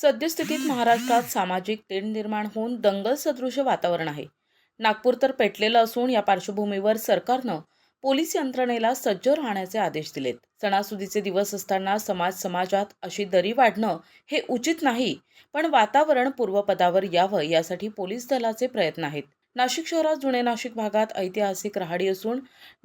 सद्यस्थितीत महाराष्ट्रात सामाजिक तेढ निर्माण होऊन दंगल सदृश वातावरण आहे. नागपूर तर पेटलेलं असून या पार्श्वभूमीवर सरकारनं पोलीस यंत्रणेला सज्ज राहण्याचे आदेश दिलेत. सणासुदीचे दिवस असताना समाज समाजात अशी दरी वाढणं हे उचित नाही पण वातावरण पूर्वपदावर यावं यासाठी पोलीस दलाचे प्रयत्न आहेत. नाशिक शहरात जुने नाशिक भागात ऐतिहासिक राहाडी असून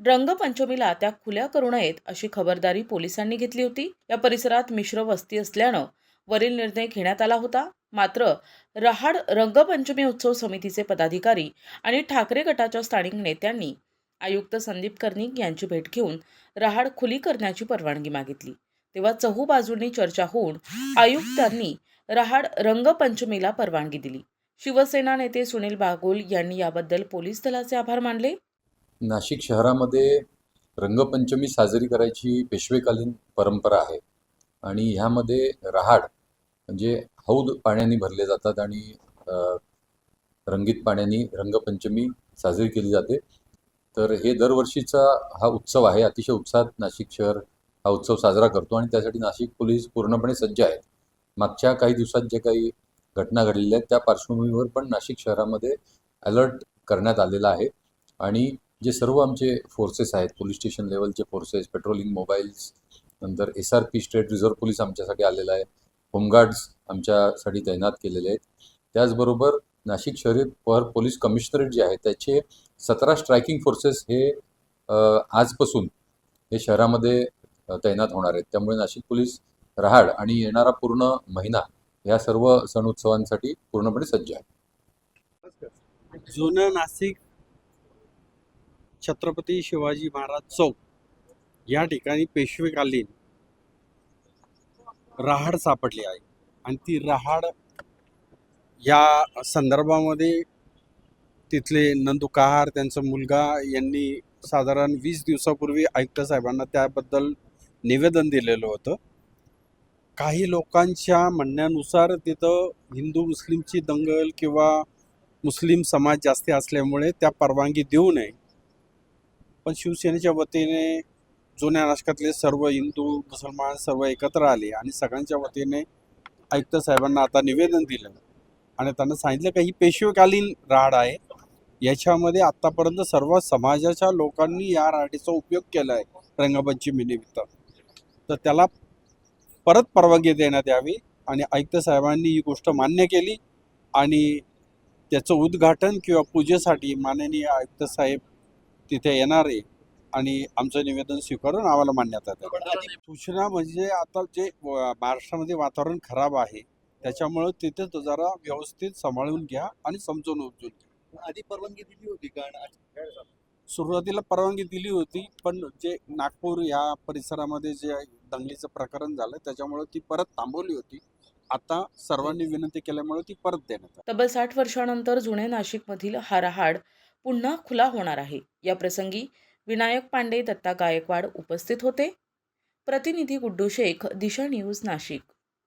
रंगपंचमीला त्या खुल्या करू नयेत अशी खबरदारी पोलिसांनी घेतली होती. या परिसरात मिश्र वस्ती असल्यानं वरील निर्णय घेण्यात आला होता. मात्र रहाड रंगपंचमी उत्सव समितीचे पदाधिकारी आणि ठाकरे गटाच्या स्थानिक नेत्यांनी आयुक्त संदीप कर्णिक यांची भेट घेऊन रहाड खुली करण्याची परवानगी मागितली. तेव्हा चहू बाजूंनी चर्चा होऊन आयुक्तांनी रहाड रंगपंचमीला परवानगी दिली. शिवसेना नेते सुनील बागोल यांनी याबद्दल पोलीस दलाचे आभार मानले. नाशिक शहरामध्ये रंगपंचमी साजरी करायची पेशवेकालीन परंपरा आहे आणि ह्यामध्ये रहाड म्हणजे हौद पाण्याने भरले जातात आणि रंगीत पाण्याने रंगपंचमी साजरी केली जाते. तर हे दरवर्षीचा हा उत्सव आहे. अतिशय उत्साहात नाशिक शहर हा उत्सव साजरा करतो आणि त्यासाठी नाशिक पोलीस पूर्णपणे सज्ज आहेत. मागच्या काही दिवसात जे काही घटना घडलेल्या आहेत त्या पार्श्वभूमीवर पण नाशिक शहरामध्ये अलर्ट करण्यात आलेला आहे. आणि जे सर्व आमचे फोर्सेस आहेत पोलीस स्टेशन लेवलचे फोर्सेस पेट्रोलिंग मोबाईल्स नंतर S R P state reserve police आमच्यासाठी आलेला आहे. होमगार्ड्स आमच्यासाठी तैनात केलेले आहेत. त्याचबरोबर नाशिक शहरी पर पोलीस कमिशनरेट जे आहे त्याचे सतरा स्ट्रायकिंग फोर्सेस हे आजपासून हे शहरामध्ये तैनात होणार आहेत. त्यामुळे नाशिक पोलीस रहाड आणि येणारा पूर्ण महिना या सर्व सण उत्सवांसाठी पूर्णपणे सज्ज आहे जुनं नाशिक छत्रपती शिवाजी महाराज चौक या ठिकाणी पेशवेकालीन रहाड सापडली आहे. आणि ती रहाड या संदर्भामध्ये तिथले नंदू कहार त्यांचा मुलगा यांनी साधारण वीस दिवसापूर्वी आयुक्त साहेबांना त्याबद्दल निवेदन दिलेलं होतं. काही लोकांच्या म्हणण्यानुसार तिथं हिंदू मुस्लिमची दंगल किंवा मुस्लिम समाज जास्ती असल्यामुळे त्या परवानगी देऊ नये. पण शिवसेनेच्या वतीने जुन्या नाशकातले सर्व हिंदू मुसलमान सर्व एकत्र आले आणि सगळ्यांच्या वतीने आयुक्त साहेबांना आता निवेदन दिलं. आणि त्यांना सांगितलं का ही पेशवेकालीन राहाड आहे. याच्यामध्ये आत्तापर्यंत सर्व समाजाच्या लोकांनी या राडीचा उपयोग केला आहे रंगपंचमीनिमित्त तर त्याला परत परवानगी देण्यात यावी आणि आयुक्त साहेबांनी ही गोष्ट मान्य केली आणि त्याचं उद्घाटन किंवा पूजेसाठी माननीय आयुक्त साहेब तिथे येणार आहे आणि आमचं निवेदन स्वीकारून आम्हाला मान्यता द्या. सूचना म्हणजे आता जे महाराष्ट्रामध्ये वातावरण खराब आहे त्याच्यामुळं तिथे तो जरा व्यवस्थित सांभाळून घ्या आणि समजून उमजून घ्या. आधी परवानगी दिली होती का? आणि सुरुवातीला परवानगी दिली होती पण जे नागपूर या परिसरामध्ये जे दंगलीचं प्रकरण झालं त्याच्यामुळं ती परत थांबवली होती. आता सर्वांनी विनंती केल्यामुळे ती परत देण्यात आली. तब्बल साठ वर्षानंतर जुने नाशिकमधील हा रहाड पुन्हा खुला होणार आहे. या प्रसंगी विनायक पांडे दत्ता गायकवाड उपस्थित होते. प्रतिनिधी गुड्डू शेख दिशा न्यूज नाशिक.